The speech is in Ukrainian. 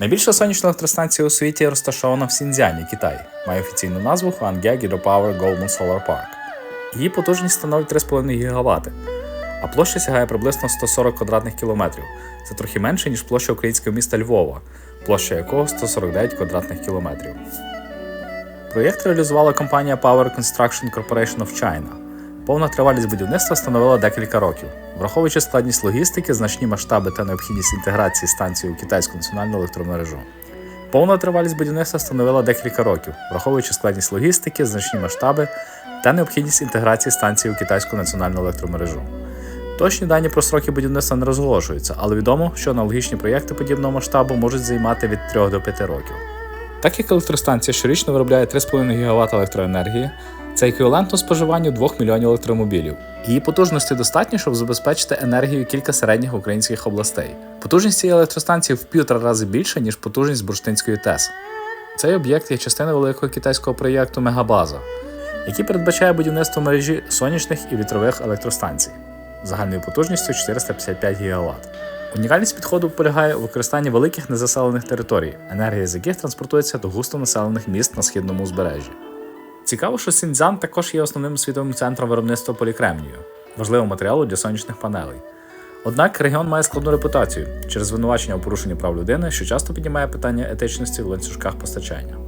Найбільша сонячна електростанція у світі розташована в Сіньцзяні, Китай. Має офіційну назву Huanghe Hydropower Goldman Solar Park. Її потужність становить 3,5 ГВт, а площа сягає приблизно 140 квадратних кілометрів. Це трохи менше, ніж площа українського міста Львова, площа якого 149 квадратних кілометрів. Проєкт реалізувала компанія Power Construction Corporation of China. Повна тривалість будівництва становила декілька років. Враховуючи складність логістики, значні масштаби та необхідність інтеграції станції у китайську національну електромережу. Повна тривалість будівництва становила декілька років, враховуючи складність логістики, значні масштаби та необхідність інтеграції станції у китайську національну електромережу. Точні дані про строки будівництва не розголошуються, але відомо, що аналогічні проєкти подібного масштабу можуть займати від 3 до 5 років. Так як електростанція щорічно виробляє 3,5 ГВт електроенергії, це еквівалентно споживанню 2 мільйонів електромобілів. Її потужності достатньо, щоб забезпечити енергію кілька середніх українських областей. Потужність цієї електростанції в півтора рази більша, ніж потужність бурштинської ТЕС. Цей об'єкт є частиною великого китайського проєкту Мегабаза, який передбачає будівництво мережі сонячних і вітрових електростанцій загальною потужністю 455 ГВт. Унікальність підходу полягає у використанні великих незаселених територій, енергія з яких транспортується до густонаселених міст на східному узбережжі. Цікаво, що Сіньцзян також є основним світовим центром виробництва полікремнію, важливого матеріалу для сонячних панелей. Однак регіон має складну репутацію через звинувачення у порушенні прав людини, що часто піднімає питання етичності в ланцюжках постачання.